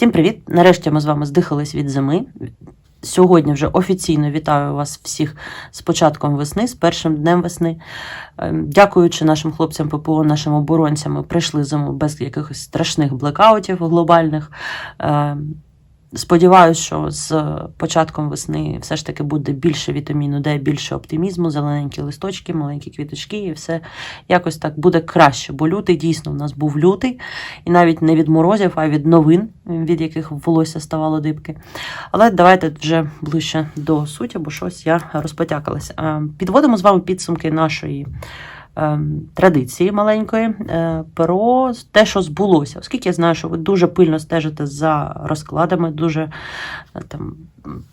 Всім привіт! Нарешті ми з вами здихались від зими. Сьогодні вже офіційно вітаю вас всіх з початком весни, з першим днем весни. Ем, Дякуючи нашим хлопцям ППО, нашим оборонцям, ми пройшли зиму без якихось страшних блекаутів глобальних. Сподіваюсь, що з початком весни все ж таки буде більше вітаміну Д, більше оптимізму, зелененькі листочки, маленькі квіточки, і все якось так буде краще. Бо лютий дійсно у нас був лютий, і навіть не від морозів, а від новин, від яких волосся ставало дибки. Але давайте вже ближче до суті, бо щось я розпотякалась. Е, Підводимо з вами підсумки нашої. Е, Традиції маленької е, про те, що збулося, оскільки я знаю, що ви дуже пильно стежите за розкладами, дуже е, там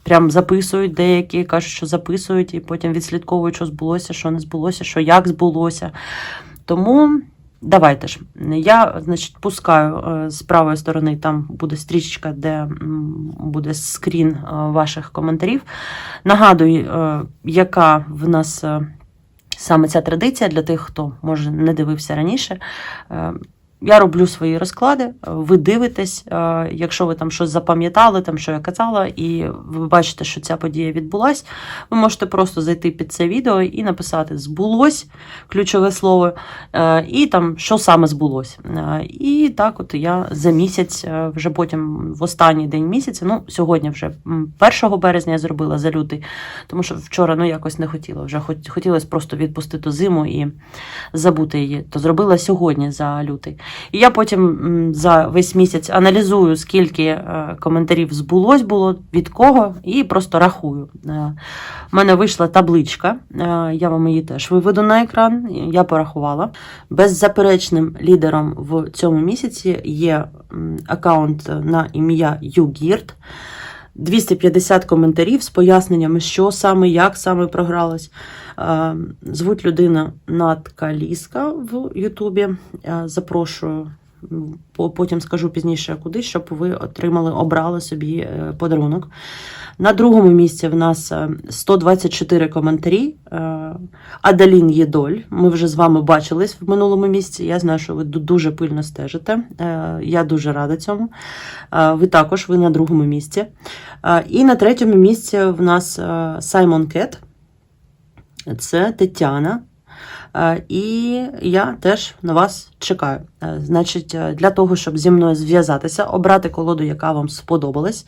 прям записують деякі, кажуть, що записують, і потім відслідковують, що збулося, що не збулося, що як збулося. Тому давайте ж. Я, значить, пускаю е, з правої сторони, там буде стрічка, де буде скрін ваших коментарів. Нагадую, яка в нас. Е, Саме ця традиція для тих, хто може не дивився раніше. Я роблю свої розклади, ви дивитесь, е, якщо ви там щось запам'ятали, там що я казала, і ви бачите, що ця подія відбулась, ви можете просто зайти під це відео і написати збулось ключове слово, е, і там що саме збулось. Е, І так, от я за місяць, вже потім в останній день місяця, ну сьогодні вже 1 березня я зробила за лютий, тому що вчора ну якось не хотіла. Вже хот- хотілося просто відпустити зиму і забути її. То зробила сьогодні за лютий. І я потім за весь місяць аналізую, скільки е, коментарів збулось було, від кого, і просто рахую. Е, У мене вийшла табличка, е, я вам її теж виведу на екран. Я порахувала. Беззаперечним лідером в цьому місяці є аккаунт на ім'я YouGirt. 250 коментарів з поясненнями, що саме, як саме програлось. Е, Звуть людина Натка Ліска в Ютубі. Е, Запрошую. Потім скажу пізніше куди, щоб ви отримали, обрали собі е, подарунок. На другому місці в нас е, 124 коментарі. Е, Адалін Єдоль. Ми вже з вами бачились в минулому місці. Я знаю, що ви дуже пильно стежите. Е, Я дуже рада цьому. Е, Ви також ви на другому місці. Е, І на третьому місці в нас е, Саймон Кет. Це Тетяна. Е, І я теж на вас чекаю. Е, Значить, е, для того, щоб зі мною зв'язатися, обрати колоду, яка вам сподобалась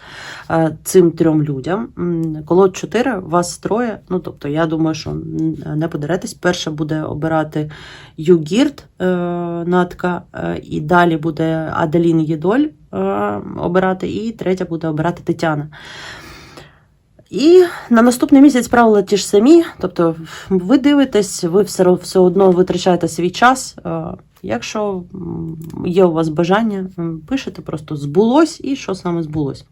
цим трьом людям. Колод 4, вас троє. Ну, тобто, я думаю, що не подеретесь. Перше буде обирати Югірт Натка, і далі буде Аделін Єдоль обирати, і третя буде обирати Тетяна. І на наступний місяць правила ті ж самі. Тобто, ви дивитесь, ви все, все одно витрачаєте свій час. Е, Якщо є у вас бажання, пишете просто збулось і що саме збулось.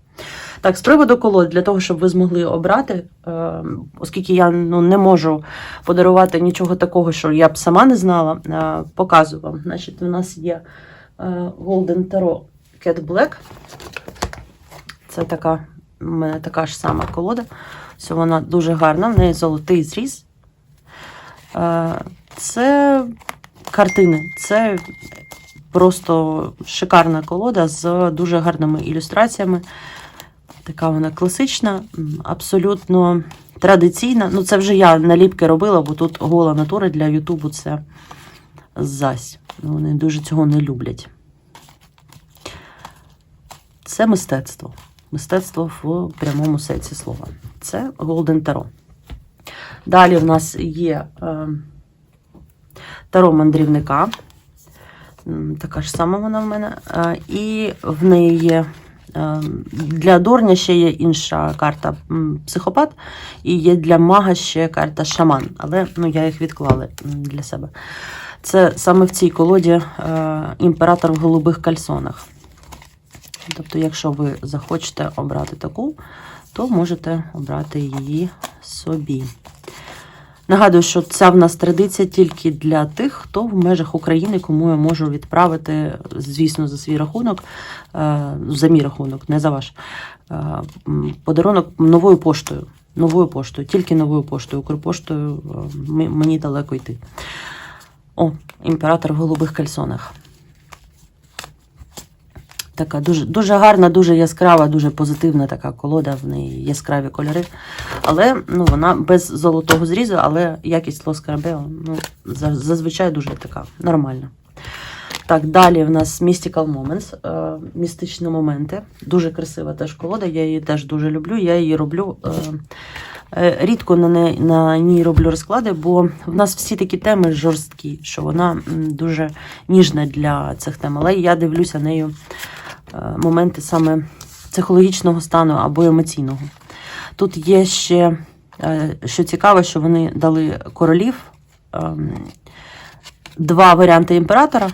Так, з приводу колод, для того, щоб ви змогли обрати, е, оскільки я ну, не можу подарувати нічого такого, що я б сама не знала, е, показую вам. Значить, у нас є Golden Tarot Cat Black. Це така, у мене така ж сама колода. Все, вона дуже гарна, в неї золотий зріз. Е, Це картини. Це просто шикарна колода з дуже гарними ілюстраціями. Така вона класична, абсолютно традиційна. Ну, це вже я наліпки робила, бо тут гола натура для Ютубу це зась. Вони дуже цього не люблять. Це мистецтво. Мистецтво в прямому сенсі слова. Це Golden Tarot. Далі в нас є е, Таро мандрівника. Така ж сама вона в мене. Е, і в неї є е, для Дорня ще є інша карта психопат, і є для мага ще карта шаман. Але ну, я їх відклала для себе. Це саме в цій колоді імператор в голубих кальсонах. Тобто, якщо ви захочете обрати таку, то можете обрати її собі. Нагадую, що ця в нас традиція тільки для тих, хто в межах України, кому я можу відправити, звісно, за свій рахунок, е, за мій рахунок, не за ваш, е, подарунок новою поштою. Новою поштою, тільки новою поштою. Укрпоштою е, мені далеко йти. О, імператор в голубих кальсонах. Така дуже, дуже гарна, дуже яскрава, дуже позитивна така колода, в неї яскраві кольори. Але ну, вона без золотого зрізу, але якість Лос Карабео ну, зазвичай дуже така нормальна. Так, далі в нас Mystical Moments, е, містичні моменти. Дуже красива теж колода, я її теж дуже люблю. Я її роблю. Е, е, рідко на, не, на ній роблю розклади, бо в нас всі такі теми жорсткі, що вона дуже ніжна для цих тем. Але я дивлюся нею моменти саме психологічного стану або емоційного. Тут є ще, е, що цікаво, що вони дали королів, ем, два варіанти імператора,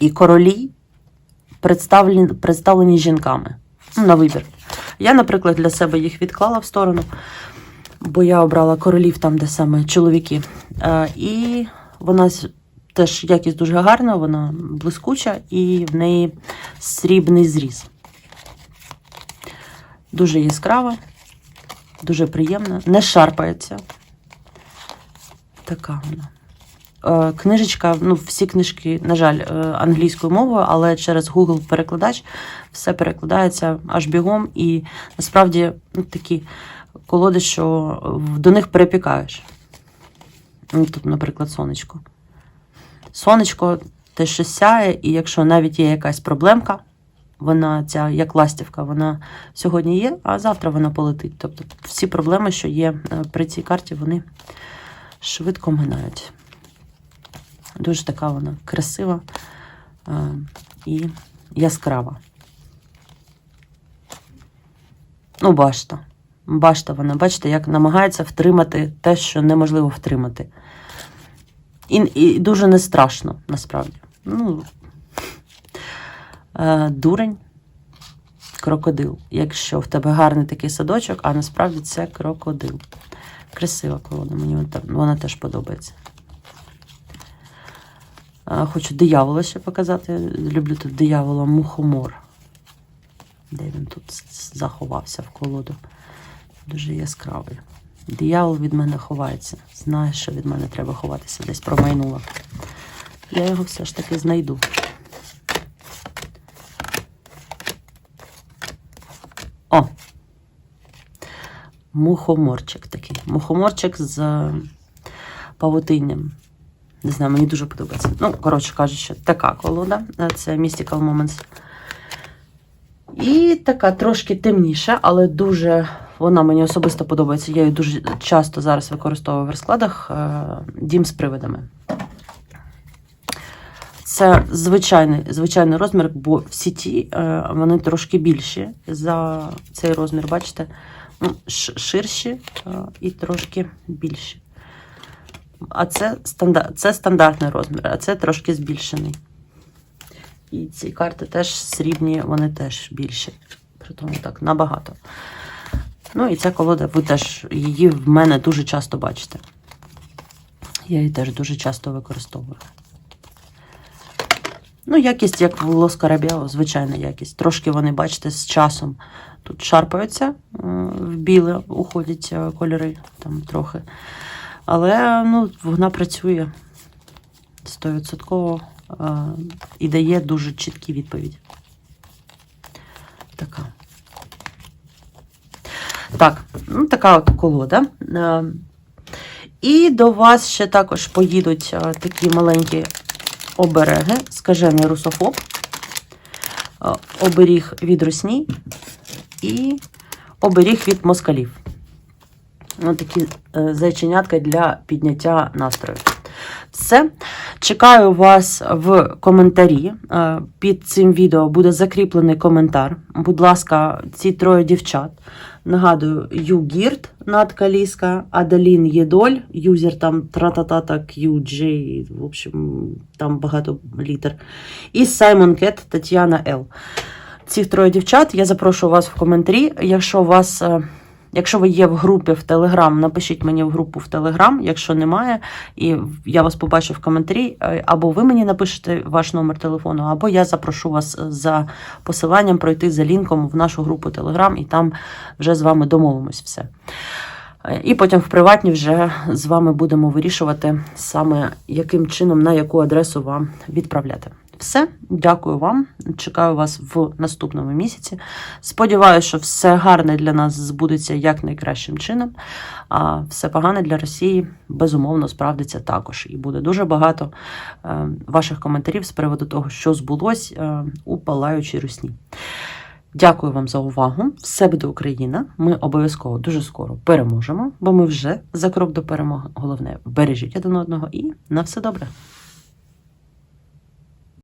і королі представлені, представлені жінками ну, на вибір. Я, наприклад, для себе їх відклала в сторону, бо я обрала королів там, де саме чоловіки. Е, і вона теж якість дуже гарна, вона блискуча і в неї срібний зріз. Дуже яскрава, дуже приємна, не шарпається. Така вона. Е, Книжечка, ну, всі книжки, на жаль, е, англійською мовою, але через Google перекладач все перекладається аж бігом. І насправді ну, такі колоди, що до них перепікаєш. Ну, Тут, наприклад, сонечко. Сонечко те, що сяє, і якщо навіть є якась проблемка, вона ця як ластівка, вона сьогодні є, а завтра вона полетить. Тобто всі проблеми, що є е, при цій карті, вони швидко минають. Дуже така вона красива е, і яскрава. Ну, башта. Башта вона, бачите, як намагається втримати те, що неможливо втримати. І, і дуже не страшно, насправді. Ну, е, дурень, крокодил. Якщо в тебе гарний такий садочок, а насправді це крокодил. Красива колода, мені вона- вона теж подобається. А, Хочу диявола ще показати. Люблю тут диявола мухомор. Де він тут заховався в колоду. Дуже яскравий. Диявол від мене ховається. Знає, що від мене треба ховатися, десь промайнула. Я його все ж таки знайду. О! Мухоморчик такий. Мухоморчик з павутинням. Не знаю, мені дуже подобається. Ну, коротше кажучи, така колода. Це Mystical Moments. І така трошки темніша, але дуже вона мені особисто подобається. Я її дуже часто зараз використовую в розкладах. е, Дім з привидами. Це звичайний, звичайний розмір, бо в сіті е, вони трошки більші за цей розмір, бачите? Ну, ширші е, і трошки більші. А це, стандар... це стандартний розмір, а це трошки збільшений. І ці карти теж срібні, вони теж більші. Притому так набагато. Ну і ця колода, ви теж її в мене дуже часто бачите. Я її теж дуже часто використовую. Ну, якість, як в Лос Карабіо, звичайна якість. Трошки вони, бачите, з часом тут шарпаються, в біле уходять е, кольори там трохи. Але ну, вона працює 100% е, і дає дуже чіткі відповіді. Така. Так, ну, така от колода. Е, І до вас ще також поїдуть е, такі маленькі обереги, скажений русофоб, е, оберіг від русні і оберіг від москалів. Ось такі зайченятка для підняття настрою. Все. Чекаю вас в коментарі. Під цим відео буде закріплений коментар. Будь ласка, ці троє дівчат. Нагадую, Югірт, Натка Ліска, Адалін Єдоль, юзер там трататата QJ, в общем, там багато літер. І Саймон Кет, Тетяна Л. Цих троє дівчат я запрошую вас в коментарі. Якщо у вас. Якщо ви є в групі в Телеграм, напишіть мені в групу в Телеграм. Якщо немає, і я вас побачу в коментарі, е, або ви мені напишете ваш номер телефону, або я запрошу вас е, за посиланням пройти за лінком в нашу групу Телеграм, і там вже з вами домовимось все. Е, І потім в приватні вже з вами будемо вирішувати саме яким чином, на яку адресу вам відправляти. Все, дякую вам. Чекаю вас в наступному місяці. Сподіваюся, що все гарне для нас збудеться як найкращим чином, а все погане для Росії безумовно справдиться також. І буде дуже багато е, ваших коментарів з приводу того, що збулось е, у палаючій русні. Дякую вам за увагу. Все буде Україна. Ми обов'язково дуже скоро переможемо, бо ми вже за крок до перемоги. Головне, бережіть один одного і на все добре.